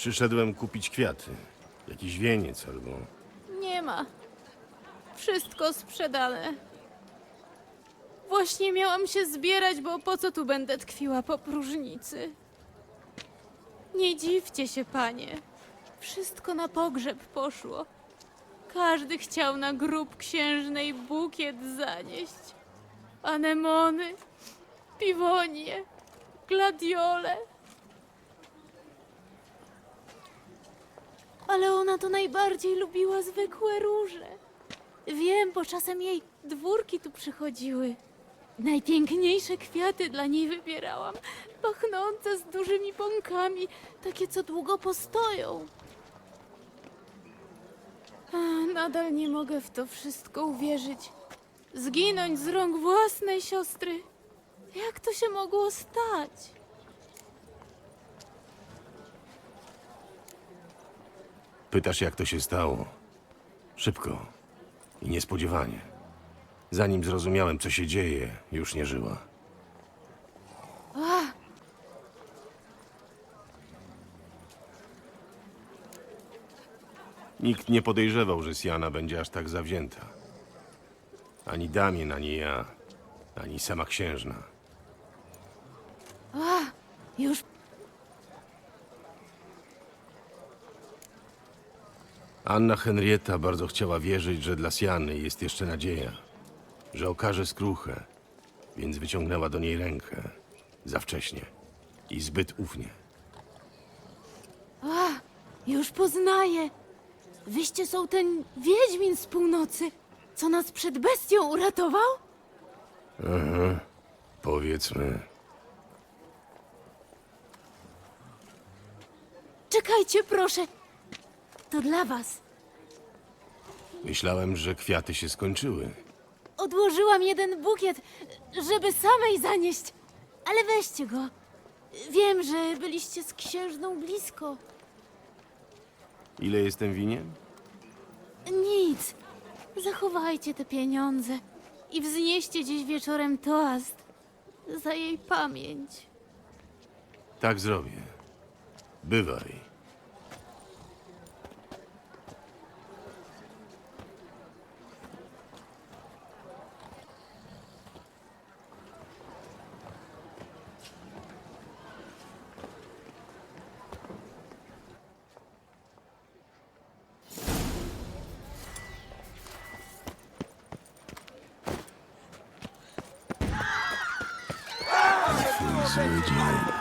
Przyszedłem kupić kwiaty. Jakiś wieniec albo... Nie ma. Wszystko sprzedane. Właśnie miałam się zbierać, bo po co tu będę tkwiła po próżnicy? Nie dziwcie się, panie. Wszystko na pogrzeb poszło. Każdy chciał na grób księżnej bukiet zanieść. Anemony, piwonie, gladiole. Ale ona to najbardziej lubiła zwykłe róże. Wiem, bo czasem jej dwórki tu przychodziły. Najpiękniejsze kwiaty dla niej wybierałam. Pachnące z dużymi pąkami, takie co długo postoją. A, nadal nie mogę w to wszystko uwierzyć. Zginąć z rąk własnej siostry. Jak to się mogło stać? Pytasz, jak to się stało? Szybko i niespodziewanie. Zanim zrozumiałem, co się dzieje, już nie żyła. Nikt nie podejrzewał, że Siana będzie aż tak zawzięta. Ani Damien, ani ja, ani sama księżna. Już Anna Henrietta bardzo chciała wierzyć, że dla Siany jest jeszcze nadzieja, że okaże skruchę, więc wyciągnęła do niej rękę za wcześnie i zbyt ufnie. Już poznaję. Wyście są ten wiedźmin z północy, co nas przed bestią uratował? Powiedzmy, Czekajcie, proszę. To dla was. myślałem, że kwiaty się skończyły. Odłożyłam jeden bukiet, żeby samej zanieść. Ale weźcie go. Wiem, że byliście z księżną blisko. Ile jestem winien? Nic. Zachowajcie te pieniądze i wznieście dziś wieczorem toast za jej pamięć. Tak zrobię. Bywaj. is radiating.